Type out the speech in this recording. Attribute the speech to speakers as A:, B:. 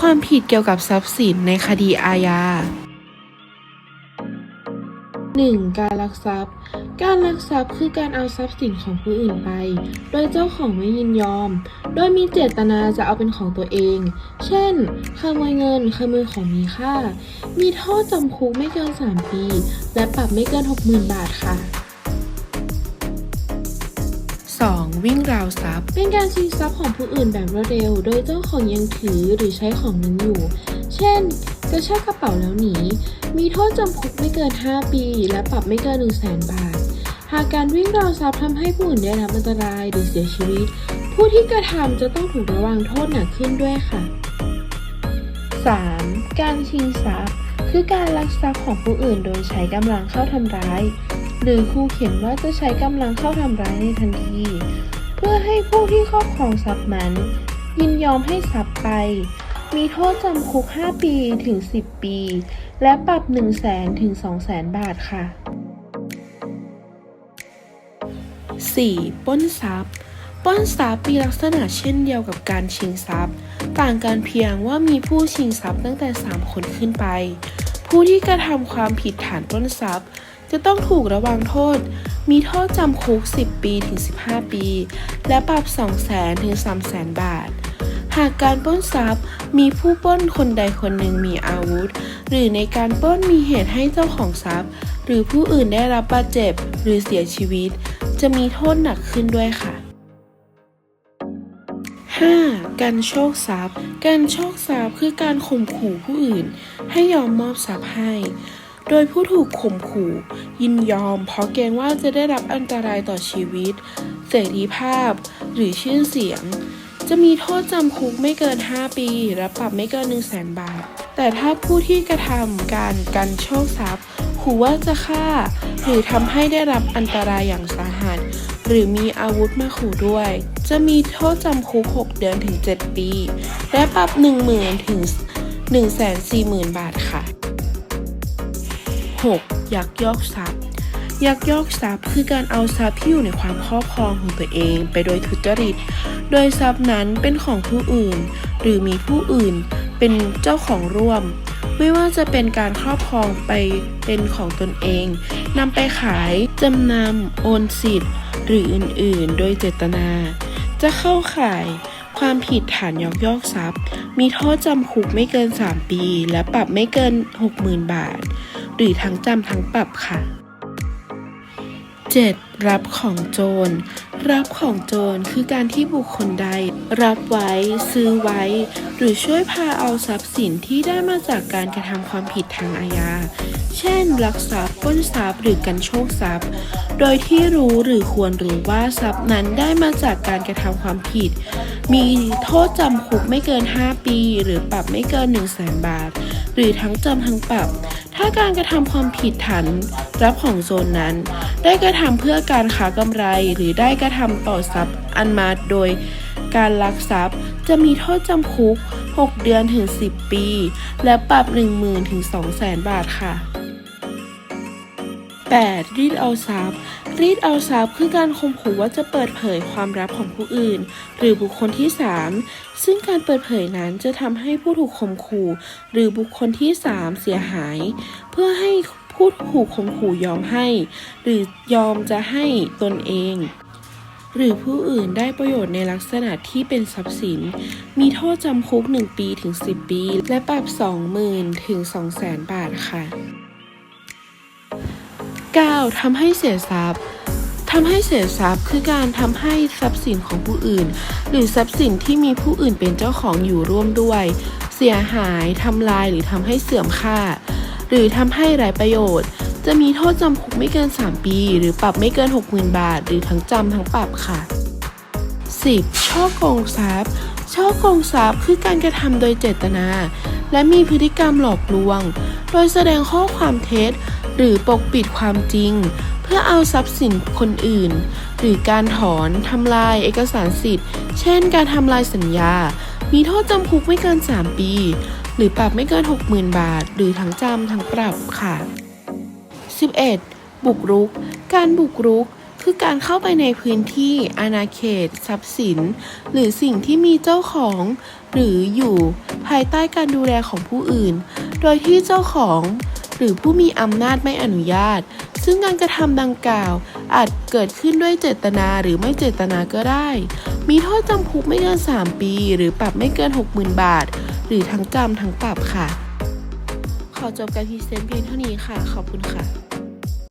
A: ความผิดเกี่ยวกับทรัพย์สินในคดีอาญา 1. การลักทรัพย์ การลักทรัพย์คือการเอาทรัพย์สินของผู้อื่นไป โดยเจ้าของไม่ยินยอม โดยมีเจตนาจะเอาเป็นของตัวเอง เช่น ขโมยเงิน ขโมยของมีค่า มีโทษจำคุกไม่เกิน 3 ปี และปรับไม่เกิน 60,000 บาทค่ะ 2. วิ่งราวทรัพย์ เป็นการชิงทรัพย์ของผู้อื่นแบบรวดเร็ว โดยเจ้าของยังถือหรือใช้ของนั้นอยู่ เช่น กระชากกระเป๋าแล้วหนี มีโทษจำคุกไม่เกิน 5 ปี และปรับไม่เกิน 1 0 0 0 0แบาท หากการวิ่งราวทรัพย์ทำให้ผู้อื่นได้รับอันตรายหรือเสียชีวิต ผู้ที่กระทำจะต้องถูกระวังโทษหนักขึ้นด้วยค่ะ 3. การชิงทรัพย์ คือการลักทรัพย์ของผู้อื่นโดยใช้กำลังเข้าทำร้าย หรือคู่เข็นว่าจะใช้กำลังเข้าทำร้ายในทันที เพื่อให้ผู้ที่ครอบครองทรัพย์นั้น ยินยอมให้ทรัพย์ไป มีโทษจำคุก 5 ปีถึง 10 ปี และปรับ 1 0 0 0 0แสนถึง2 0 0แสนบาทค่ะ 4. ป้นทรัพย์ ปล้นทรัพย์มีลักษณะเช่นเดียวกับการชิงทรัพย์ ต่างกันเพียงว่ามีผู้ชิงทรัพย์ตั้งแต่ 3 คนขึ้นไป ผู้ที่กระทำความผิดฐานปล้นทรัพย์ จะต้องถูกระวังโทษ มีโทษจำคุก 10 ปีถึง 15 ปี และปรับ 2 0 0แสนถึง3 0 0แสนบาท หากการปล้นทรัพย์มีผู้ปล้นคนใดคนหนึ่งมีอาวุธ หรือในการปล้นมีเหตุให้เจ้าของทรัพย์ หรือผู้อื่นได้รับบาดเจ็บหรือเสียชีวิต จะมีโทษหนักขึ้นด้วยค่ะ 5. การโชคทรัพย์ การโชคทรัพย์คือการข่มขู่ผู้อื่น ให้ยอมมอบทรัพย์ให้ โดยผู้ถูกข่มขู่ ยินยอม เพราะเกรงว่าจะได้รับอันตรายต่อชีวิต เสรีภาพ หรือชื่อเสียง จะมีโทษจำคุกไม่เกิน 5 ปี และปรับไม่เกิน 1 0 0 0 0แสนบาท แต่ถ้าผู้ที่กระทำการกันโชคทรัพย์ขู่ว่าจะฆ่า หรือทำให้ได้รับอันตรายอย่างสาหัส หรือมีอาวุธมาขู่ด้วย จะมีโทษจำคุก 6 เดือนถึง 7 ปี และปรับ 10,000 ถึง 140,000 บาทค่ะ 6. ยักยอกทรัพย์ยักยอกทรัพย์คือการเอาทรัพย์ที่อยู่ในความครอบครองของตัวเองไปโดยทุจริต โดยทรัพย์นั้นเป็นของผู้อื่น หรือมีผู้อื่นเป็นเจ้าของร่วม ไม่ว่าจะเป็นการครอบครองไปเป็นของตนเองนำไปขายจำนำโอนสิทธิ์ หรืออื่นๆ โดยเจตนา จะเข้าข่ายความผิดฐานยอกยอกทรัพย์ มีโทษจำคุกไม่เกิน 3 ปี และปรับไม่เกิน 60,000 บาท หรือทั้งจำทั้งปรับค่ะ 7. รับของโจร รับของโจรคือการที่บุคคลใด รับไว้ ซื้อไว้ หรือช่วยพาเอาทรัพย์สินที่ได้มาจากการกระทำความผิดทางอาญา เช่น ลักทรัพย์ปล้นทรัพย์หรือกันโชคทรัพย์ โดยที่รู้หรือควรรู้ว่าทรัพย์นั้นได้มาจากการกระทำความผิด มีโทษจำคุกไม่เกิน 5 ปี หรือปรับไม่เกิน 1 0 0 0 0แสนบาท หรือทั้งจำทั้งปรับ ถ้าการกระทำความผิดฐาน รับของโจรนั้น ได้กระทำเพื่อการค้ากำไรหรือได้กระทำต่อทรัพย์อันมาโดยการลักทรัพย์จะมีโทษจำคุก 6 เดือนถึง 10 ปี และปรับ 10,000ถึง200,000 บาทค่ะ 8. รีดเอาทรัพย์ รีดเอาทรัพย์คือการข่มขู่ว่าจะเปิดเผยความลับของผู้อื่น หรือบุคคลที่ 3 ซึ่งการเปิดเผยนั้นจะทำให้ผู้ถูกข่มขู่ หรือบุคคลที่ 3 เสียหาย เพื่อให้ ผู้ถูกข่มขู่ยอมให้ หรือยอมจะให้ตนเอง หรือผู้อื่นได้ประโยชน์ในลักษณะที่เป็นทรัพย์สิน มีโทษจำคุก 1 ปีถึง 10 ปี และปรับ 20,000 ถึง 200,000 บาทค่ะ 9. ทำให้เสียทรัพย์ทำให้เสียทรัพย์คือการทำให้ทรัพย์สินของผู้อื่น หรือทรัพย์สินที่มีผู้อื่นเป็นเจ้าของอยู่ร่วมด้วย เสียหายทำลายหรือทำให้เสื่อมค่า หรือทำให้ไร้ประโยชน์ จะมีโทษจำคุกไม่เกิน 3 ปี หรือปรับไม่เกิน 60,000 บาท หรือทั้งจำทั้งปรับค่ะ 10. ช่อโกงทรัพย์ช่อโกงทรัพย์คือการกระทำโดยเจตนา และมีพฤติกรรมหลอกลวง โดยแสดงข้อความเท็จ หรือปกปิดความจริง เพื่อเอาทรัพย์สินคนอื่น หรือการถอนทำลายเอกสารสิทธิ์ เช่น การทำลายสัญญา มีโทษจำคุกไม่เกิน 3 ปี รือปรับไม่เกิน 60,000 บาท หรือทั้งจำทั้งปรับค่ะ 11. บุกรุก การบุกรุกคือการเข้าไปในพื้นที่ อาณาเขต ทรัพย์สิน หรือสิ่งที่มีเจ้าของ หรืออยู่ภายใต้การดูแลของผู้อื่น โดยที่เจ้าของ หรือผู้มีอำนาจไม่อนุญาต ซึ่งการกระทำดังกล่าว อาจเกิดขึ้นด้วยเจตนาหรือไม่เจตนาก็ได้ มีโทษจำคุกไม่เกิน 3 ปี หรือปรับไม่เกิน 60,000 บาท หรือทั้งจำทั้งปรับค่ะ ขอจบการพรีเซนต์เพียงเท่านี้ค่ะ ขอบคุณค่ะ